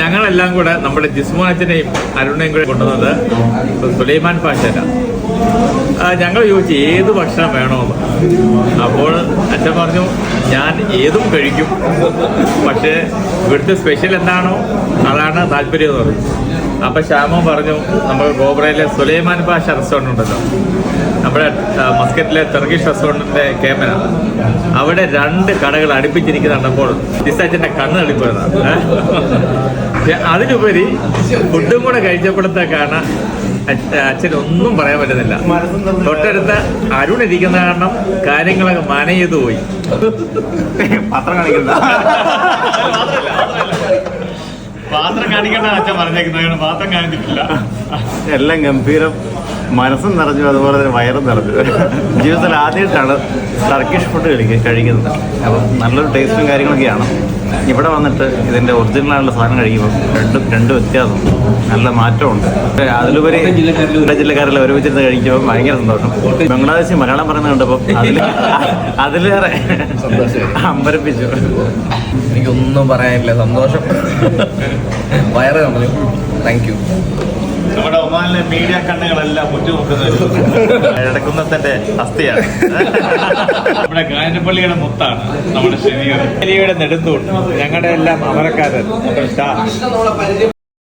ഞങ്ങളെല്ലാം കൂടെ നമ്മുടെ ജിസ്മാജിനെയും അരുണിനെയും കൂടെ കൊണ്ടുവന്നത് സുലൈമാൻ പാഷേന ഞങ്ങൾ ചോദിച്ചു ഏത് ഭക്ഷണം വേണമെന്ന് അപ്പോൾ അച്ഛൻ പറഞ്ഞു ഞാൻ ഏതും കഴിക്കും. പക്ഷേ ഇവിടുത്തെ സ്പെഷ്യൽ എന്താണോ അതാണ് താല്പര്യം എന്ന് പറഞ്ഞു. അപ്പൊ ശ്യാമോ പറഞ്ഞു നമ്മൾ ഗോബ്രയിലെ സുലൈമാൻ പാഷ റെസ്റ്റോറന്റ് ഉണ്ടല്ലോ. നമ്മുടെ മസ്കറ്റിലെ തെർഗീഷ് റെസ്റ്റോറന്റിന്റെ കേമന അവിടെ രണ്ട് കടകൾ അടുപ്പിച്ചിരിക്കുന്ന കണ്ടപ്പോൾ കണ്ണ് തള്ളിപ്പോയതാണ് ഏ? അതിലുപരി ഫുഡും കൂടെ കഴിച്ചപ്പോഴത്തേക്കാണ് അച്ഛ- അച്ഛനൊന്നും പറയാൻ പറ്റുന്നില്ല. തൊട്ടടുത്ത് അരുൺ ഇരിക്കുന്ന കാരണം കാര്യങ്ങളൊക്കെ മനയത് പോയി പത്രം കാണിക്കുന്ന അച്ഛൻ പറഞ്ഞേക്കുന്നത്. പാത്രം കാണിച്ചിട്ടില്ല എല്ലാം ഗംഭീരം. മനസ്സും നിറഞ്ഞു. അതുപോലെ തന്നെ വയറും നിറഞ്ഞു. ജീവിതത്തിൽ ആദ്യമായിട്ടാണ് ടർക്കിഷ് ഫുഡ് കഴിക്കുക കഴിക്കുന്നത്. അപ്പം നല്ലൊരു ടേസ്റ്റും കാര്യങ്ങളൊക്കെയാണ്. ഇവിടെ വന്നിട്ട് ഇതിന്റെ ഒറിജിനലായിട്ടുള്ള സാധനം കഴിക്കുമ്പോൾ രണ്ടും രണ്ട് വ്യത്യാസം. നല്ല മാറ്റമുണ്ട്. അതിലുപരി എല്ലാ ജില്ലക്കാരെല്ലാം ഒരുമിച്ചിരുന്ന് കഴിക്കുമ്പോൾ ഭയങ്കര സന്തോഷം. ബംഗ്ലാദേശി മലയാളം പറയുന്നത് കണ്ടപ്പോൾ അതിൽ അതിലേറെ അമ്പരപ്പിച്ചു. എനിക്കൊന്നും പറയാനില്ല. സന്തോഷം. വയറ് നമ്മൾ താങ്ക് യു നമ്മുടെ ഒമാനിലെ മീഡിയ കണ്ണുകളെല്ലാം ഉറ്റുനോക്കുന്നത് ഇടക്കുന്നത്തിന്റെ അസ്ഥിയാണ്. നമ്മുടെ കാഞ്ഞപ്പള്ളിയുടെ മുത്താണ് നമ്മുടെ ശനിയുടെ നെടുന്തൂൺ. ഞങ്ങളുടെ എല്ലാം അമരക്കാരൻ നമ്മുടെ ഷാ